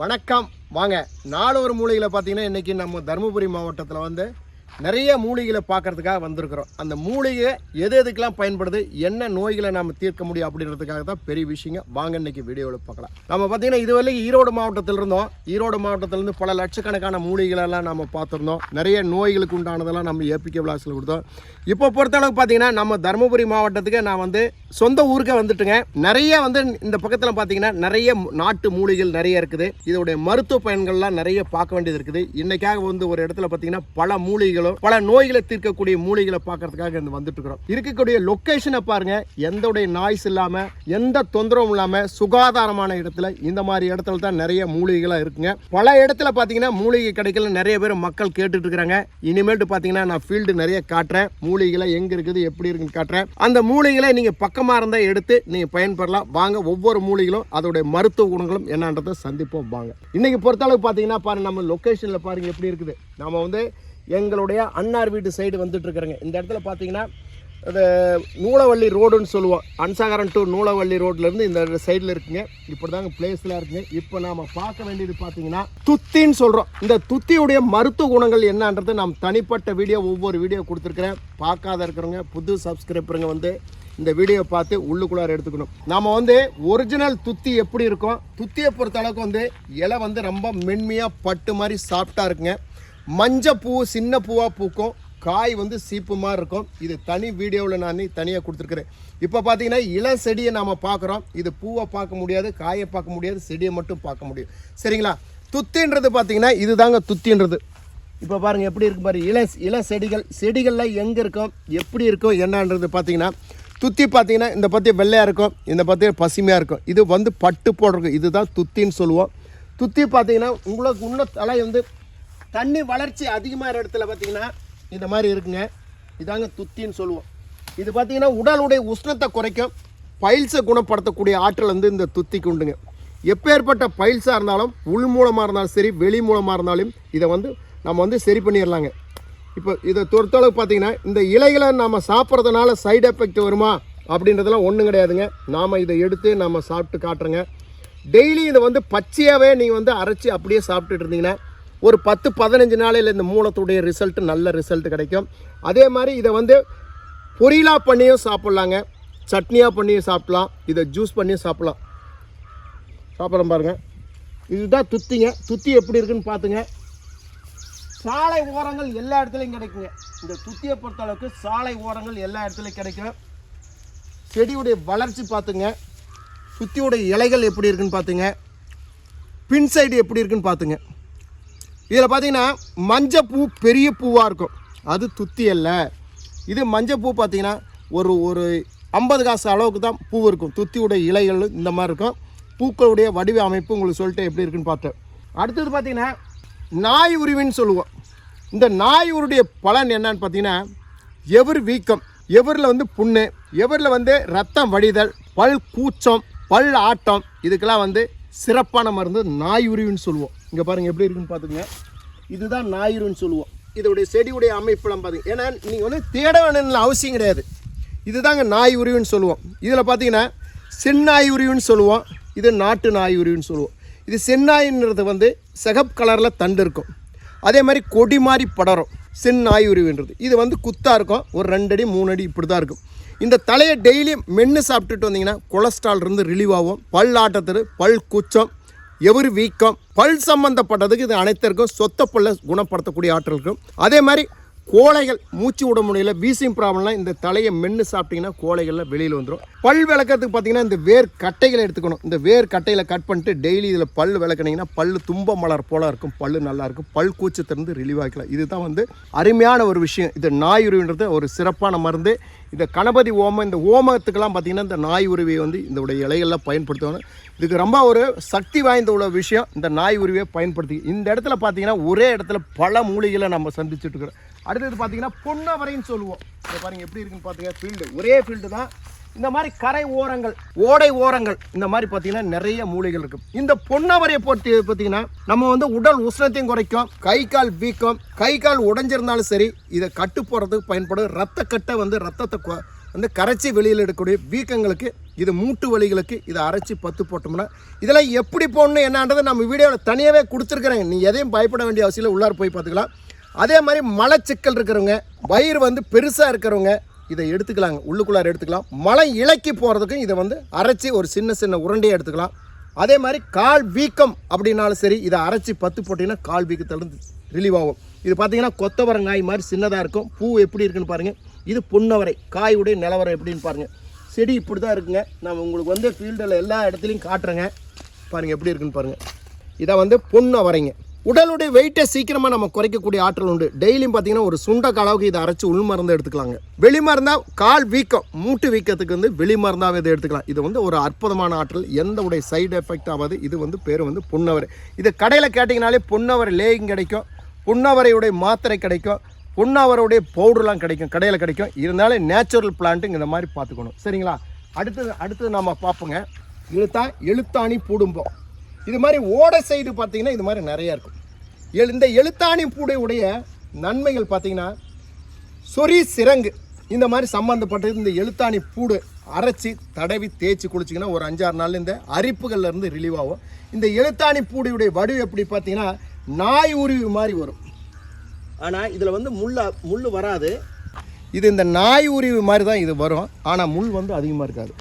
வணக்கம். வாங்க நாளுவர் மூலையில் பார்த்தீங்கன்னா இன்றைக்கி நம்ம தருமபுரி மாவட்டத்தில் வந்து நிறைய மூலிகளை பார்க்கறதுக்காக வந்திருக்கிறோம். அந்த மூலிகை எது எதுக்கெல்லாம் பயன்படுது என்ன நோய்களை நம்ம தீர்க்க முடியும் அப்படின்றதுக்காக தான் பெரிய விஷயங்க. வாங்க இன்னைக்கு வீடியோவில் பார்க்கலாம். நம்ம பார்த்தீங்கன்னா இதுவரைக்கும் ஈரோடு மாவட்டத்தில் இருந்தோம். ஈரோடு மாவட்டத்திலேருந்து பல லட்சக்கணக்கான மூலிகளெல்லாம் நம்ம பார்த்துருந்தோம். நிறைய நோய்களுக்கு உண்டானதெல்லாம் நம்ம ஏபிகே விளாஸில் கொடுத்தோம். இப்போ பொறுத்தளவுக்கு பார்த்தீங்கன்னா நம்ம தருமபுரி மாவட்டத்துக்கு நான் வந்து சொந்த ஊருக்கே வந்துட்டுங்க. நிறைய வந்து இந்த பக்கத்தில் பார்த்தீங்கன்னா நிறைய நாட்டு மூலிகள் நிறைய இருக்குது. இதோடைய மருத்துவ பயன்கள்லாம் நிறைய பார்க்க வேண்டியது இருக்குது. இன்றைக்காக வந்து ஒரு இடத்துல பார்த்தீங்கன்னா பல மூலிகளும் பல நோய்களை தீர்க்கக்கூடிய மூலிகளை பார்க்கறதுக்காக இந்த வந்துட்டு இருக்கிறோம் இருக்கக்கூடிய லொக்கேஷனை பாருங்க. எந்தோடைய நாய்ஸ் இல்லாம எந்த தொந்தரவும் இல்லாம சுகாதாரமான இடத்துல இந்த மாதிரி இடத்துல தான் நிறைய மூலிகைகளாக இருக்குங்க. பல இடத்துல பார்த்தீங்கன்னா மூலிகை கிடைக்கல நிறைய பேர் மக்கள் கேட்டுட்டு இருக்கிறாங்க இனிமேட்டு பார்த்தீங்கன்னா நான் ஃபீல்டு நிறைய காட்டுறேன். மூலிகளை எங்க இருக்குது எப்படி இருக்குன்னு காட்டுறேன். அந்த மூலிகளை நீங்கள் பக்கமாக இருந்தால் எடுத்து நீங்கள் பயன்பெறலாம் வாங்க ஒவ்வொரு மூலிகளும் அதோடைய மருத்துவ குணங்களும் என்னன்றதை சந்திப்போம். வாங்க. இன்னைக்கு பொறுத்தளவு பார்த்தீங்கன்னா பாருங்க நம்ம லொக்கேஷனில் பாருங்க எப்படி இருக்குது. நம்ம வந்து எங்களுடைய அன்னார் வீட்டு சைடு வந்துட்டு இருக்கிறேங்க இந்த இடத்துல பார்த்தீங்கன்னா அது நூலவள்ளி ரோடுன்னு சொல்லுவோம். அன்சாகரன் டு நூலவள்ளி ரோட்லேருந்து இந்த சைடில் இருக்குங்க. இப்படி தாங்க பிளேஸ்லாம் இருக்குங்க. இப்போ நாம் பார்க்க வேண்டியது பார்த்தீங்கன்னா துத்தின்னு சொல்கிறோம் இந்த துத்தியுடைய மருத்துவ குணங்கள் என்னன்றது நாம் தனிப்பட்ட வீடியோ ஒவ்வொரு வீடியோ கொடுத்துருக்குறேன். பார்க்காத இருக்கிறவங்க புது சப்ஸ்கிரைபருங்க வந்து இந்த வீடியோ பார்த்து உள்ளுக்குள்ளார எடுத்துக்கணும். நம்ம வந்து ஒரிஜினல் துத்தி எப்படி இருக்கும்? துத்தியை பொறுத்த அளவுக்கு வந்து இலை வந்து ரொம்ப மென்மையாக பட்டு மாதிரி சாஃப்டாக இருக்குங்க. மஞ்சள் பூ சின்ன பூவாக பூக்கும். காய் வந்து சீப்பு மாதிரி இருக்கும். இது தனி வீடியோவில் நான் தனியாக கொடுத்துருக்குறேன். இப்போ பார்த்தீங்கன்னா இளம் செடியை நாம் பார்க்குறோம் இது பூவை பார்க்க முடியாது காயை பார்க்க முடியாது செடியை மட்டும் பார்க்க முடியும். சரிங்களா? துத்தின்றது பார்த்தீங்கன்னா இதுதாங்க துத்தின்றது. இப்போ பாருங்கள் எப்படி இருக்கு பாரு. இள இள செடிகள் செடிகளில் எங்கே இருக்கும் எப்படி இருக்கும் என்னன்றது பார்த்தீங்கன்னா துத்தி பார்த்தீங்கன்னா இந்த பற்றி வெள்ளையாக இருக்கும் இந்த பற்றி பசுமையாக இருக்கும். இது வந்து பட்டு போடுறது இதுதான் துத்தின்னு சொல்லுவோம். துத்தி பார்த்தீங்கன்னா உங்களுக்கு உள்ள தலை வந்து தண்ணி வளர்ச்சி அதிகமாக இடத்துல பார்த்தீங்கன்னா இந்த மாதிரி இருக்குங்க. இதாங்க துத்தின்னு சொல்லுவோம். இது பார்த்தீங்கன்னா உடலுடைய உஷ்ணத்தை குறைக்கும் பைல்ஸை குணப்படுத்தக்கூடிய ஆற்றல் வந்து இந்த துத்திக்கு உண்டுங்க. எப்பேற்பட்ட பைல்ஸாக இருந்தாலும் உள் மூலமாக இருந்தாலும் சரி வெளி மூலமாக இருந்தாலும் இதை வந்து நம்ம வந்து சரி பண்ணிடலாங்க. இப்போ இதை பொறுத்தளவு பார்த்தீங்கன்னா இந்த இலைகளை நம்ம சாப்பிட்றதுனால சைடு எஃபெக்ட் வருமா அப்படின்றதெல்லாம் ஒன்றும் கிடையாதுங்க. நாம் இதை எடுத்து நம்ம சாப்பிட்டு காட்டுறோங்க. டெய்லி இதை வந்து பச்சையாகவே நீங்கள் வந்து அரைச்சி அப்படியே சாப்பிட்டுட்டு இருந்தீங்கன்னா ஒரு பத்து பதினஞ்சு நாளையில் இந்த மூலத்துடைய ரிசல்ட் நல்ல ரிசல்ட் கிடைக்கும். அதே மாதிரி இதை வந்து பொரியலாக பண்ணியும் சாப்பிட்லாங்க. சட்னியாக பண்ணியும் சாப்பிட்லாம். இதை ஜூஸ் பண்ணியும் சாப்பிட்லாம். சாப்பிட்றோம் பாருங்கள் இதுதான் துத்திங்க. துத்தி எப்படி இருக்குன்னு பார்த்துங்க சாலை ஓரங்கள் எல்லா இடத்துலையும் கிடைக்குங்க. இந்த துத்தியை பொறுத்த அளவுக்கு சாலை ஓரங்கள் எல்லா இடத்துலையும் கிடைக்கும். செடியுடைய வளர்ச்சி பார்த்துங்க சுத்தியுடைய இலைகள் எப்படி இருக்குன்னு பார்த்துங்க பின் சைடு எப்படி இருக்குன்னு பார்த்துங்க இதில் பார்த்தீங்கன்னா மஞ்சப்பூ பெரிய பூவாக இருக்கும். அது துத்தி அல்ல. இது மஞ்சள் பூ பார்த்தீங்கன்னா ஒரு ஒரு ஐம்பது காசு அளவுக்கு தான் பூ இருக்கும். துத்தியுடைய இலைகள் இந்த மாதிரி இருக்கும். பூக்களுடைய வடிவ அமைப்பு உங்களுக்கு சொல்லிட்டு எப்படி இருக்குன்னு பார்த்தேன் அடுத்தது பார்த்தீங்கன்னா நாய் உருவின்னு சொல்லுவோம். இந்த நாய் உருடைய பலன் என்னன்னு பார்த்தீங்கன்னா எவர் வீக்கம் எவரில் வந்து புண்ணு எவரில் வந்து ரத்தம் வடிதல் பல் கூச்சம் பல் ஆட்டம் இதுக்கெல்லாம் வந்து சிறப்பான மருந்து நாய் உருவின்னு சொல்லுவோம். இங்கே பாருங்கள் எப்படி இருக்குன்னு பார்த்துங்க இதுதான் ஞாயிறுன்னு சொல்லுவோம். இதோடைய செடியுடைய அமைப்பெல்லாம் பார்த்தீங்க ஏன்னா நீங்கள் வந்து தேட வேணும்னு அவசியம் கிடையாது. இதுதாங்க நாய் உருவின்னு சொல்லுவோம். இதில் பார்த்தீங்கன்னா செந்நாய் உருவின்னு சொல்லுவோம். இது நாட்டு நாய் உருவின்னு சொல்லுவோம். இது செந்நாயின்றது வந்து செகப் கலரில் தண்டு இருக்கும். அதே மாதிரி கொடி மாதிரி படரும். செந்நாய் உருவின்றது. இது வந்து குத்தாக இருக்கும். ஒரு ரெண்டு அடி மூணு அடி இப்படி தான் இருக்கும். இந்த தலையை டெய்லியும் மென்று சாப்பிட்டுட்டு வந்தீங்கன்னா கொலஸ்ட்ரால் இருந்து ரிலீவ் ஆகும். பல் ஆட்டத்தரு பல் குச்சம் எவரு வீக்கம் பல் சம்பந்தப்பட்டதுக்கு இது அனைத்திற்கும் சொத்த பல்ல குணப்படுத்தக்கூடிய ஆற்றல் இருக்கும் அதே மாதிரி கோழைகள் மூச்சு விட முடியல வீசிங் ப்ராப்ளம்லாம் இந்த தலையை மென்று சாப்பிட்டீங்கன்னா கோழைகளில் வெளியில் வந்துடும் பல் விளக்கிறதுக்கு பார்த்தீங்கன்னா இந்த வேர் கட்டைகளை எடுத்துக்கணும். இந்த வேர் கட்டையில் கட் பண்ணிட்டு டெய்லி இதில் பல் விளக்குனீங்கன்னா பல் தும்ப மலர் போல இருக்கும் பல் நல்லாயிருக்கும் பல் கூச்சத்திலிருந்து ரிலீவ் ஆகிக்கலாம். இதுதான் வந்து அருமையான ஒரு விஷயம். இது நாய் உருவின்றது ஒரு சிறப்பான மருந்து. இந்த கணபதி ஓமம் இந்த ஓமத்துக்கெல்லாம் பார்த்தீங்கன்னா இந்த நாய் உருவியை வந்து இதோடைய இலைகள்லாம் பயன்படுத்துவாங்க. இதுக்கு ரொம்ப ஒரு சக்தி வாய்ந்த உள்ள விஷயம். இந்த நாய் உருவியை பயன்படுத்தி. இந்த இடத்துல பார்த்தீங்கன்னா ஒரே இடத்துல பல மூலிகளை நம்ம சந்திச்சுட்டு இருக்கிறோம். அடுத்தது பார்த்தீங்கன்னா பொன்னவரைன்னு சொல்லுவோம். இதை பாருங்கள் எப்படி இருக்குன்னு பார்த்தீங்கன்னா ஃபீல்டு ஒரே ஃபீல்டு தான். இந்த மாதிரி கரை ஓரங்கள் ஓடை ஓரங்கள் இந்த மாதிரி பார்த்தீங்கன்னா நிறைய மூலிகள் இருக்கும் இந்த பொன்னவரையை பொறுத்து பார்த்தீங்கன்னா நம்ம வந்து உடல் உஷ்ணத்தையும் குறைக்கும் கை கால் வீக்கம் கை கால் உடைஞ்சிருந்தாலும் சரி இதை கட்டு போடுறதுக்கு பயன்படும். ரத்த கட்டை வந்து ரத்தத்தை வந்து கரைச்சி வெளியில் எடுக்கக்கூடிய வீக்கங்களுக்கு இது மூட்டு வலிகளுக்கு இதை அரைச்சி பத்து போட்டோம்னா இதெல்லாம் எப்படி போடணும் என்னன்றதை நம்ம வீடியோவில் தனியாகவே கொடுத்துருக்குறேங்க நீ எதையும் பயப்பட வேண்டிய அவசியம் இல்லை உள்ளார போய் பார்த்துக்கலாம். அதே மாதிரி மலச்சிக்கல் இருக்கிறவங்க வயிறு வந்து பெருசாக இருக்கிறவங்க இதை எடுத்துக்கலாங்க. உள்ளுக்குள்ளார எடுத்துக்கலாம். மலை இலக்கி போகிறதுக்கும் இதை வந்து அரைச்சி ஒரு சின்ன சின்ன உருண்டையை எடுத்துக்கலாம். அதே மாதிரி கால் வீக்கம் அப்படின்னாலும் சரி இதை அரைச்சி பத்து போட்டிங்கன்னா கால் வீக்கத்திலேருந்து ரிலீவ் ஆகும். இது பார்த்தீங்கன்னா கொத்தவரங்காய் மாதிரி சின்னதாக இருக்கும். பூ எப்படி இருக்குன்னு பாருங்கள் இது பொன்னவரை காயுடைய நிலவரம் எப்படின்னு பாருங்கள் செடி இப்படி தான் இருக்குங்க. நான் உங்களுக்கு வந்து ஃபீல்டில் எல்லா இடத்துலையும் காட்டுறேங்க. பாருங்கள் எப்படி இருக்குன்னு பாருங்கள் இதை வந்து பொன்னவரைங்க. உடலுடைய வெயிட்டை சீக்கிரமாக நம்ம குறைக்கக்கூடிய ஆற்றல் உண்டு. டெய்லியும் பார்த்தீங்கன்னா ஒரு சுண்டக்க அளவுக்கு இதை அரைச்சி உள் மருந்து எடுத்துக்கலாங்க. வெளி மருந்தா கால் வீக்கம் மூட்டு வீக்கத்துக்கு வந்து வெளி மருந்தாகவே இதை எடுத்துக்கலாம். இது வந்து ஒரு அற்புதமான ஆற்றல். எந்த உடைய சைடு எஃபெக்ட் ஆகாது. இது வந்து பேர் வந்து புன்னவரை. இது கடையில் கேட்டிங்கனாலே பொன்னவரை லேயிங் கிடைக்கும். பொன்னவரையுடைய மாத்திரை கிடைக்கும். பொன்னாவரோடைய பவுடர்லாம் கிடைக்கும் கடையில் கிடைக்கும். இருந்தாலும் நேச்சுரல் பிளான்ட்டுங்க இந்த மாதிரி பார்த்துக்கணும். சரிங்களா? அடுத்தது அடுத்தது நம்ம பார்ப்போங்க. இழுத்தா எழுத்தாணி பூடும்போம். இது மாதிரி ஓட சைடு பார்த்தீங்கன்னா இது மாதிரி நிறையா இருக்கும். எழு இந்த எழுத்தாணி பூடையுடைய நன்மைகள் பார்த்தீங்கன்னா சொறி சிறங்கு. இந்த மாதிரி சம்மந்தப்பட்டது இந்த எழுத்தாணி பூடு அரைச்சி தடவி தேய்ச்சி குளிச்சிங்கன்னா ஒரு அஞ்சாறு நாள் இந்த அரிப்புகள்லேருந்து ரிலீவ் ஆகும். இந்த எழுத்தாணி பூடியுடைய வடிவு எப்படி பார்த்தீங்கன்னா நாய் உருவி மாதிரி வரும். ஆனால் இதில் வந்து முள் முள் வராது. இது இந்த நாய் உருவி மாதிரி தான் இது வரும். ஆனால் முள் வந்து அதிகமாக இருக்காது.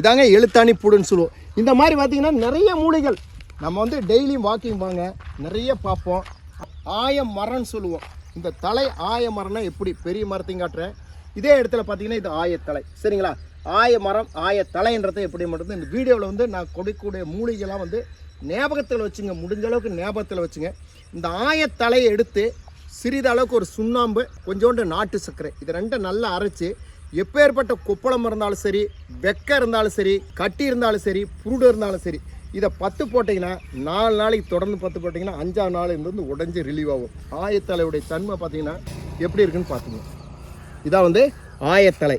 இதாங்க எழுத்தாணி பூடுன்னு சொல்லுவோம். இந்த மாதிரி பார்த்தீங்கன்னா நிறைய மூலிகள் நம்ம வந்து டெய்லியும் வாக்கிங் வாங்க நிறைய பார்ப்போம். ஆய மரம்னு சொல்லுவோம். இந்த தலை ஆய மரம்னா எப்படி? பெரிய மரத்தையும் காட்டுறேன். இதே இடத்துல பார்த்தீங்கன்னா இது ஆயத்தலை. சரிங்களா? ஆய மரம் ஆய தலைன்றதை எப்படி மட்டும் இந்த வீடியோவில் வந்து நான் கொடுக்கக்கூடிய மூலிகைலாம் வந்து ஞாபகத்தில் வச்சுங்க முடிஞ்ச அளவுக்கு ஞாபகத்தில் வச்சுங்க. இந்த ஆயத்தலையை எடுத்து சிறிதளவுக்கு ஒரு சுண்ணாம்பு கொஞ்சோண்டு நாட்டு சர்க்கரை இது ரெண்டும் நல்லா அரைச்சி எப்பேற்பட்ட குப்பளம் இருந்தாலும் சரி வெக்க இருந்தாலும் சரி கட்டி இருந்தாலும் சரி புருடு இருந்தாலும் சரி இதை பத்து போட்டிங்கன்னா நாலு நாளைக்கு தொடர்ந்து பத்து போட்டிங்கன்னா அஞ்சாம் நாள் இருந்து உடஞ்சி ரிலீவ் ஆகும். ஆயத்தலையுடைய தன்மை பார்த்தீங்கன்னா எப்படி இருக்குன்னு பார்த்துங்க. இதான் வந்து ஆயத்தலை.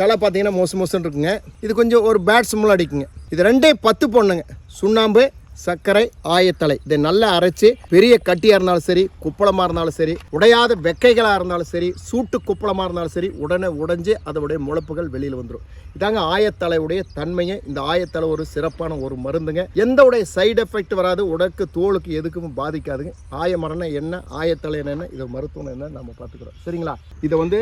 தலை பார்த்தீங்கன்னா மோசம் மோசம் இருக்குங்க. இது கொஞ்சம் ஒரு பேட் சிம்மில் அடிக்குங்க. இது ரெண்டே பத்து பொண்ணுங்க. சுண்ணாம்பு சர்க்கரை ஆயத்தலை. இதை நல்லா அரைச்சி பெரிய கட்டியாக இருந்தாலும் சரி குப்பளமாக இருந்தாலும் சரி உடையாத வெக்கைகளாக இருந்தாலும் சரி சூட்டு குப்பளமாக இருந்தாலும் சரி உடனே உடைஞ்சு அதோடைய முளைப்புகள் வெளியில் வந்துடும் இதாங்க ஆயத்தலையுடைய தன்மையை இந்த ஆயத்தலை ஒரு சிறப்பான ஒரு மருந்துங்க. எந்த உடைய சைடு எஃபெக்ட் வராது உடக்கு தோலுக்கு எதுக்கும் பாதிக்காதுங்க. ஆயமரணம் என்ன ஆயத்தலை என்ன இது மருத்துவம் என்ன நம்ம பார்த்துக்கிறோம். சரிங்களா? இதை வந்து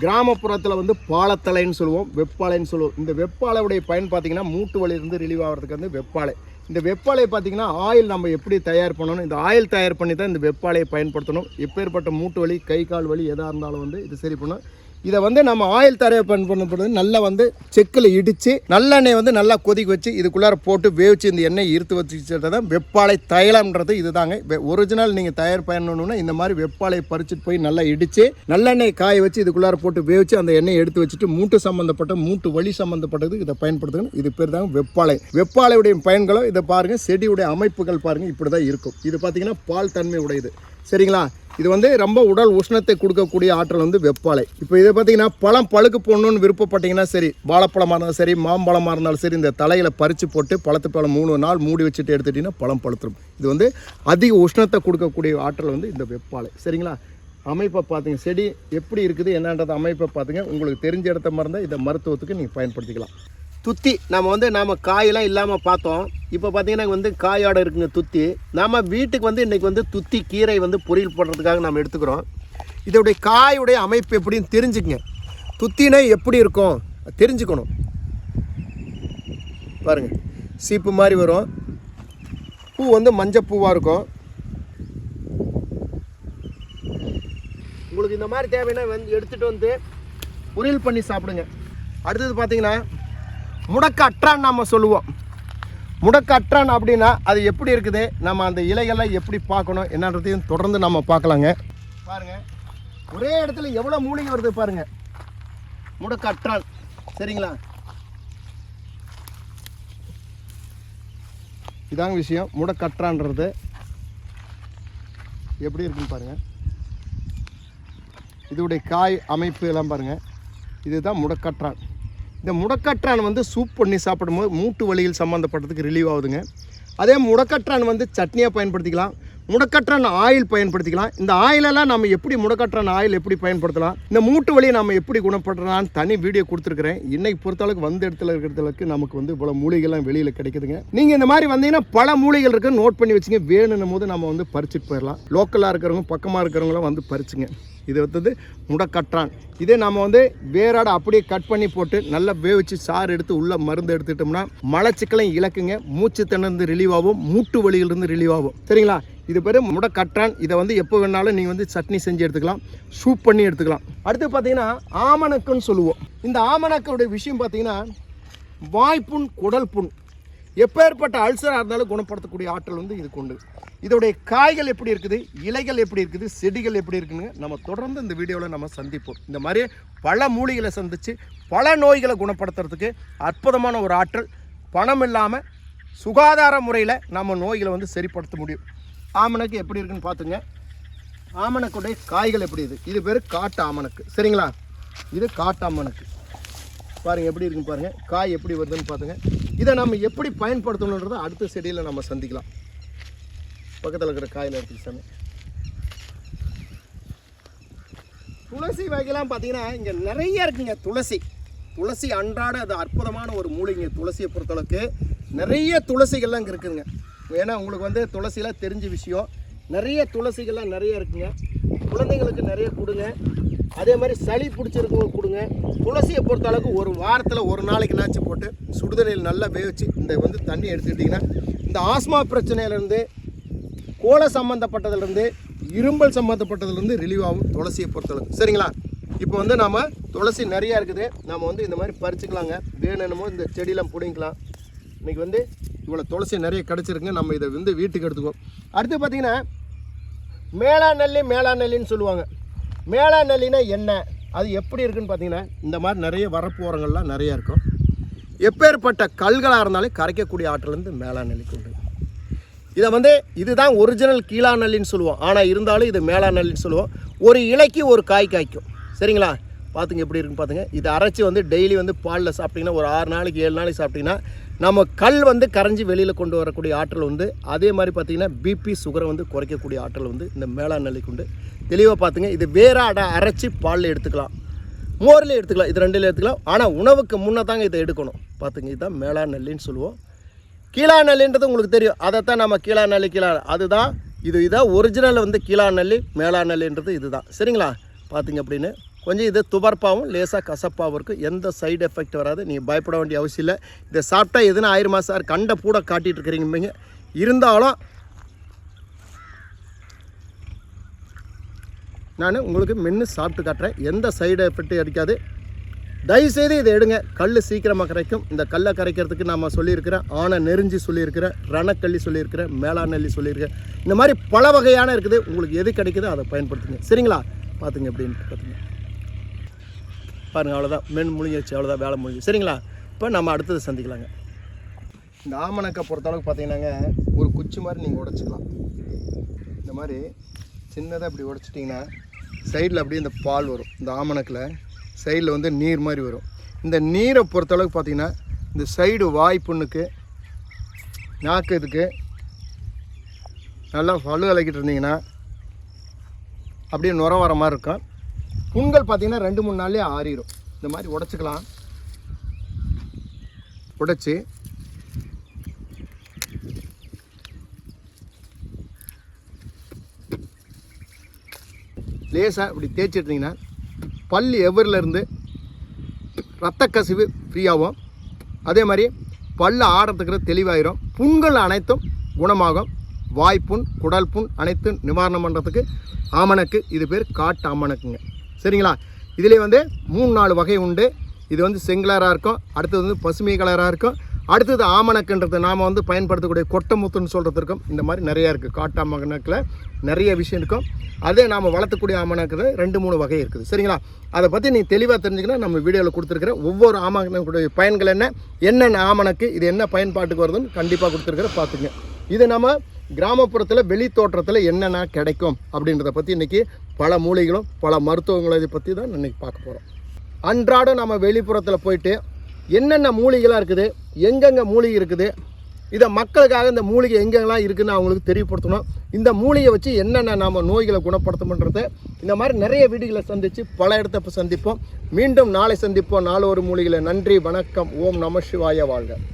கிராமப்புறத்தில் வந்து பாலத்தலைன்னு சொல்லுவோம் வெப்பாலைன்னு சொல்லுவோம். இந்த வெப்பாலையுடைய பயன் பார்த்தீங்கன்னா மூட்டு வலியிலிருந்து ரிலீவ் ஆகிறதுக்கு வந்து வெப்பாலை. இந்த வெப்பாலையை பார்த்தீங்கன்னா ஆயில் நம்ம எப்படி தயார் பண்ணணும் இந்த ஆயில் தயார் பண்ணி தான் இந்த வெப்பாலையை பயன்படுத்தணும். எப்பேற்பட்ட மூட்டு வலி கை கால் வலி எதாக இருந்தாலும் வந்து இது சரி பண்ணும் இதை வந்து நம்ம ஆயில் தயார் பண்ணப்படுறது நல்லா வந்து செக்கில் இடித்து நல்லெண்ணெய் வந்து நல்லா கொதிக்க வச்சு இதுக்குள்ளார போட்டு வேவிச்சு இந்த எண்ணெய் இருத்து வச்சுட்டு தான் வெப்பாலை தைலம்ன்றது இதுதாங்க. ஒரிஜினல் நீங்கள் தயார் பண்ணணும்னா இந்த மாதிரி வெப்பாலையை பறிச்சுட்டு போய் நல்லா இடித்து நல்லெண்ணெய் காய வச்சு இதுக்குள்ளார போட்டு வேவிச்சு அந்த எண்ணெயை எடுத்து வச்சுட்டு மூட்டு சம்மந்தப்பட்ட மூட்டு வலி சம்மந்தப்பட்டது இதை பயன்படுத்தணும் இது பேர் தான் வெப்பாலை. வெப்பாலையுடைய பயன்களும் இதை பாருங்கள் செடியுடைய அமைப்புகள் பாருங்கள் இப்படி தான் இருக்கும். இது பார்த்தீங்கன்னா பால் தன்மை உடையது. சரிங்களா? இது வந்து ரொம்ப உடல் உஷ்ணத்தை கொடுக்கக்கூடிய ஆற்றல் வந்து வெப்பாலை இப்போ இதை பார்த்தீங்கன்னா பழம் பழுக்கு போடணும்னு விருப்பப்பட்டீங்கன்னா சரி வாழைப்பழமாக இருந்தாலும் சரி மாம்பழமாக இருந்தாலும் சரி இந்த தலையில் பறித்து போட்டு பழத்து பழம் மூணு நாள் மூடி வச்சுட்டு எடுத்துட்டிங்கன்னா பழம் பழுத்துரும். இது வந்து அதிக உஷ்ணத்தை கொடுக்கக்கூடிய ஆற்றல் வந்து இந்த வெப்பாலை சரிங்களா? அமைப்பை பார்த்துங்க செடி எப்படி இருக்குது என்னன்றது அமைப்பை பார்த்துங்க உங்களுக்கு தெரிஞ்ச இடத்த மறந்தால் இதை மருத்துவத்துக்கு நீங்கள் பயன்படுத்திக்கலாம். துத்தி. நம்ம வந்து நாம் காயெல்லாம் இல்லாமல் பார்த்தோம். இப்போ பார்த்தீங்கன்னா வந்து காயோட இருக்குங்க துத்தி. நாம் வீட்டுக்கு வந்து இன்றைக்கி வந்து துத்தி கீரை வந்து பொரியல் போடுறதுக்காக நம்ம எடுத்துக்கிறோம். இதோடைய காயுடைய அமைப்பு எப்படின்னு தெரிஞ்சுக்கங்க. துத்தினா எப்படி இருக்கும்? தெரிஞ்சுக்கணும். பாருங்கள் சீப்பு மாதிரி வரும். பூ வந்து மஞ்சள் பூவாக இருக்கும். உங்களுக்கு இந்த மாதிரி தேவைன்னா வந்து எடுத்துகிட்டு வந்து பொரியல் பண்ணி சாப்பிடுங்க. அடுத்தது பார்த்தீங்கன்னா முடக்க அற்றான் நம்ம சொல்லுவோம். முடக்க அற்றான் அப்படின்னா அது எப்படி இருக்குது? நம்ம அந்த இலைகளை எப்படி பார்க்கணும்? என்னன்றதையும் தொடர்ந்து நம்ம பார்க்கலாங்க. பாருங்க. ஒரே இடத்துல எவ்வளோ மூலிகை வருது பாருங்க. முடக்க அற்றான் சரிங்களா? இதாங்க விஷயம். முடக்கற்றான்றது எப்படி இருக்குன்னு பாருங்க. இதோடைய காய் அமைப்பு எல்லாம் பாருங்க. இதுதான் முடக்கற்றான். இந்த முடக்கற்றான் வந்து சூப் பண்ணி சாப்பிடும்போது மூட்டு வலியில் சம்மந்தப்பட்டதுக்கு ரிலீவ் ஆகுதுங்க. அதே முடக்கற்றான் வந்து சட்னியாக பயன்படுத்திக்கலாம். முடக்கற்றன் ஆயில் பயன்படுத்திக்கலாம். இந்த ஆயிலெல்லாம் நம்ம எப்படி முடக்கற்றன் ஆயில் எப்படி பயன்படுத்தலாம்? இந்த மூட்டு வலியை நம்ம எப்படி குணப்படுத்தலாம்னு தனி வீடியோ கொடுத்துருக்குறேன். இன்னைக்கு பொறுத்தளவுக்கு வந்த இடத்துல இருக்கிறதுக்கு நமக்கு வந்து இவ்வளோ மூலிகைலாம் வெளியில் கிடைக்குதுங்க. நீங்கள் இந்த மாதிரி வந்தீங்கன்னா பல மூலிகைகள் இருக்கு. நோட் பண்ணி வச்சுங்க. வேணும்னும் போது நம்ம வந்து பறிச்சுட்டு போயிடலாம். லோக்கலாக இருக்கிறவங்க பக்கமாக இருக்கிறவங்களாம் வந்து பறிச்சுங்க. இது வந்து முடக்கற்றான். இதே நம்ம வந்து வேறாட அப்படியே கட் பண்ணி போட்டு நல்லா வேவிச்சு சாறு எடுத்து உள்ள மருந்து எடுத்துட்டோம்னா மலச்சிக்கலையும் இழக்குங்க. மூச்சு திணந்து ரிலீவ் ஆகும். மூட்டு வலியிலிருந்து ரிலீவ் ஆகும். சரிங்களா? இது பேர் முடக்கற்றான் இதை வந்து எப்போ வேணாலும் நீங்கள் வந்து சட்னி செஞ்சு எடுத்துக்கலாம். சூப் பண்ணி எடுத்துக்கலாம். அடுத்து பார்த்தீங்கன்னா ஆமணக்குன்னு சொல்லுவோம். இந்த ஆமணக்கோடைய விஷயம் பார்த்தீங்கன்னா வாய்ப்புண் குடல் புண் எப்பேற்பட்ட அல்சராக இருந்தாலும் குணப்படுத்தக்கூடிய ஆற்றல் வந்து இதுக்கு உண்டு. இதோடைய காய்கள் எப்படி இருக்குது இலைகள் எப்படி இருக்குது செடிகள் எப்படி இருக்குன்னு நம்ம தொடர்ந்து இந்த வீடியோவில் நம்ம சந்திப்போம். இந்த மாதிரி பல மூலிகளை சந்தித்து பல நோய்களை குணப்படுத்துறதுக்கு அற்புதமான ஒரு ஆற்றல். பணம் இல்லாமல் சுகாதார முறையில் நம்ம நோய்களை வந்து சரிப்படுத்த முடியும். ஆமணக்கு எப்படி இருக்குன்னு பார்த்துங்க. ஆமணக்குடைய காய்கள் எப்படி இது? இது பேர் காட்டு ஆமணக்கு. சரிங்களா? இது காட்டு ஆமணக்கு. எப்படி இருக்குன்னு பாருங்கள் காய் எப்படி வருதுன்னு பார்த்துங்க. இதை நம்ம எப்படி பயன்படுத்தணுன்றதை அடுத்த செடியில் நம்ம சந்திக்கலாம். பக்கத்தில் இருக்கிற காயில் எடுத்து சாமி. துளசி வகைலாம் பார்த்தீங்கன்னா இங்கே நிறைய இருக்குங்க துளசி. துளசி அன்றாட அது அற்புதமான ஒரு மூலிகை துளசியை பொறுத்தளவுக்கு நிறைய துளசிகள்லாம் இங்கே இருக்குதுங்க. ஏன்னா உங்களுக்கு வந்து துளசிலாம் தெரிஞ்ச விஷயம். நிறைய துளசிகள்லாம் நிறைய இருக்குங்க. குழந்தைங்களுக்கு நிறைய கொடுங்க. அதே மாதிரி சளி பிடிச்சிருக்கவங்க கொடுங்க. துளசியை பொறுத்த அளவுக்கு ஒரு வாரத்தில் ஒரு நாளைக்கு நாச்சு போட்டு சுடுதண்ணியில் நல்லா வேவிச்சு இந்த வந்து தண்ணி எடுத்துக்கிட்டிங்கன்னா இந்த ஆஸ்மா பிரச்சனையிலேருந்து கோலை சம்மந்தப்பட்டதுலேருந்து இரும்பல் சம்மந்தப்பட்டதுலேருந்து ரிலீவ் ஆகும் துளசியை பொறுத்தளவுக்கு சரிங்களா? இப்போ வந்து நம்ம துளசி நிறையா இருக்குது. நம்ம வந்து இந்த மாதிரி பறிச்சுக்கலாங்க. வேணுமோ இந்த செடியெலாம் பிடிங்கிக்கலாம். இன்றைக்கி வந்து இவ்வளோ துளசி நிறைய கிடச்சிருக்கு நம்ம இதை வந்து வீட்டுக்கு எடுத்துக்குவோம். அடுத்து பார்த்தீங்கன்னா மேளா நெல்லி மேளா நெல்லின்னு சொல்லுவாங்க. மேளா நெல்லினா என்ன? அது எப்படி இருக்குன்னு பார்த்தீங்கன்னா இந்த மாதிரி நிறைய வரப்பு ஓரங்கள்லாம் நிறைய இருக்கும். எப்பேற்பட்ட கல்களாக இருந்தாலும் கரைக்கக்கூடிய ஆற்றல் வந்து மேளா நெல்லிக்கு உண்டு இதை வந்து இதுதான் ஒரிஜினல் கீழா நெல்லின்னு சொல்லுவோம். ஆனால் இருந்தாலும் இது மேளா நெல்லின்னு சொல்லுவோம். ஒரு இலைக்கு ஒரு காய் காய்க்கும். சரிங்களா? பார்த்துங்க எப்படி இருக்குன்னு பார்த்துங்க. இதை அரைச்சி வந்து டெய்லி வந்து பாலில் சாப்பிட்டிங்கன்னா ஒரு ஆறு நாளைக்கு ஏழு நாளைக்கு சாப்பிட்டிங்கன்னா நம்ம கல் வந்து கரைஞ்சி வெளியில் கொண்டு வரக்கூடிய ஆற்றல் வந்து அதே மாதிரி பார்த்திங்கன்னா பிபி சுகரை வந்து குறைக்கக்கூடிய ஆற்றல் வந்து இந்த மேளா உண்டு. தெளிவாக பார்த்துங்க இது வேற அடை அரைச்சி பாலில் எடுத்துக்கலாம். மோரில் எடுத்துக்கலாம் இது ரெண்டில் எடுத்துக்கலாம். ஆனால் உணவுக்கு முன்னே தாங்க இதை எடுக்கணும். பார்த்துங்க இதுதான் மேளா நெல்லின்னு சொல்லுவோம். கீழா நெல்லின்றது உங்களுக்கு தெரியும். அதைத்தான் நம்ம கீழா நெல்லி கீழா அதுதான் இது இதான் ஒரிஜினல் வந்து கீழா நெல்லி மேளா நெல்லின்றது இதுதான். சரிங்களா? பார்த்திங்க அப்படின்னு. கொஞ்சம் இது துவர்ப்பாகவும் லேசாக கசப்பாகவும் இருக்கும் எந்த சைடு எஃபெக்ட் வராது. நீங்கள் பயப்பட வேண்டிய அவசியம் இல்லை. இதை சாப்பிட்டா எதுனா ஆயிரமா சார் கண்டை பூட காட்டிகிட்டு இருக்கிறீங்க இருந்தாலும் நான் உங்களுக்கு மென்று சாப்பிட்டு காட்டுறேன். எந்த சைடு எஃபெக்ட்டும் அடிக்காது. தயவுசெய்து இதை எடுங்க. கல் சீக்கிரமாக கரைக்கும். இந்த கல்லை கரைக்கிறதுக்கு நம்ம சொல்லியிருக்கிறேன் ஆனை நெறிஞ்சி சொல்லியிருக்கிறேன் ரணக்கல்லி சொல்லியிருக்கிறேன் மேலாநெல்லி சொல்லியிருக்கிறேன் இந்த மாதிரி பல வகையான இருக்குது. உங்களுக்கு எது கிடைக்குதோ அதை பயன்படுத்துங்க. சரிங்களா? பார்த்துங்க எப்படின்ட்டு பார்த்துங்க. பாருங்கள் அவ்வளோதான் மென் முடிஞ்சிருச்சு அவ்வளோதான் வேலை முடிஞ்சு சரிங்களா? இப்போ நம்ம அடுத்தது சந்திக்கலாங்க. இந்த ஆமணக்கை பொறுத்தளவுக்கு பார்த்தீங்கன்னாங்க ஒரு குச்சி மாதிரி நீங்கள் உடச்சிக்கலாம். இந்த மாதிரி சின்னதாக இப்படி உடைச்சிட்டிங்கன்னா சைடில் அப்படியே இந்த பால் வரும். இந்த ஆமணக்கில் சைடில் வந்து நீர் மாதிரி வரும். இந்த நீரை பொறுத்தளவுக்கு பார்த்தீங்கன்னா இந்த சைடு வாய் புண்ணுக்கு நாக்கு இதுக்கு நல்லா பழு அலைக்கிட்டு இருந்தீங்கன்னா அப்படியே நுர வர மாதிரி இருக்கும். புண்கள் பார்த்தீங்கன்னா ரெண்டு மூணு நாள்லேயே ஆறிடும் இந்த மாதிரி உடச்சிக்கலாம். உடைச்சி. லேசாக இப்படி தேய்ச்சிட்டிங்கன்னா பல் எவரில் ரத்த கசிவு ஃப்ரீயாகும் அதே மாதிரி பல்லு ஆடுறதுக்கு தெளிவாயிரும். புண்கள் அனைத்தும் குணமாகும். வாய்ப்புண் குடல் புண் அனைத்தும் நிவாரணம் பண்ணுறதுக்கு ஆமணக்கு இது பேர் காட்டு ஆமணக்குங்க. சரிங்களா? இதிலே வந்து மூணு நாலு வகை உண்டு. இது வந்து செங்கலராக இருக்கும். அடுத்தது வந்து பசுமை கலராக இருக்கும். அடுத்தது ஆமணக்குன்றது நாம் வந்து பயன்படுத்தக்கூடிய கொட்டமுத்துன்னு சொல்கிறது இருக்கும். இந்த மாதிரி நிறையா இருக்குது காட்டு ஆமணக்கில் நிறைய விஷயம் இருக்கும். அதே நாம் வளர்த்தக்கூடிய ஆமணக்கில் ரெண்டு மூணு வகை இருக்குது. சரிங்களா? அதை பற்றி நீ தெளிவாக தெரிஞ்சுக்கணும். நம்ம வீடியோவில் கொடுத்துருக்குற ஒவ்வொரு ஆமணக்குடைய பயன்கள் என்ன என்னென்ன ஆமணக்கு இது என்ன பயன்பாட்டுக்கு வருதுன்னு கண்டிப்பாக கொடுத்துருக்குற பார்த்துங்க இது நம்ம கிராமப்புறத்தில் வெளி தோற்றத்தில் என்னென்ன கிடைக்கும் அப்படின்றத பற்றி இன்றைக்கி பல மூலிகளும் பல மருத்துவங்களை இதை பற்றி தான் இன்றைக்கி பார்க்க போகிறோம் அன்றாடம் நம்ம வெளிப்புறத்தில் போயிட்டு என்னென்ன மூலிகளாக இருக்குது எங்கெங்கே மூலிகை இருக்குது இதை மக்களுக்காக இந்த மூலிகை எங்கெங்கெல்லாம் இருக்குதுன்னு அவங்களுக்கு தெரியப்படுத்தணும். இந்த மூலிகை வச்சு என்னென்ன நாம் நோய்களை குணப்படுத்தணுன்றது இந்த மாதிரி நிறைய வீடுகளை சந்தித்து பல இடத்த சந்திப்போம். மீண்டும் நாளை சந்திப்போம். நாலு ஒரு மூலிகளை நன்றி வணக்கம். ஓம் நம சிவாய வாழ்க.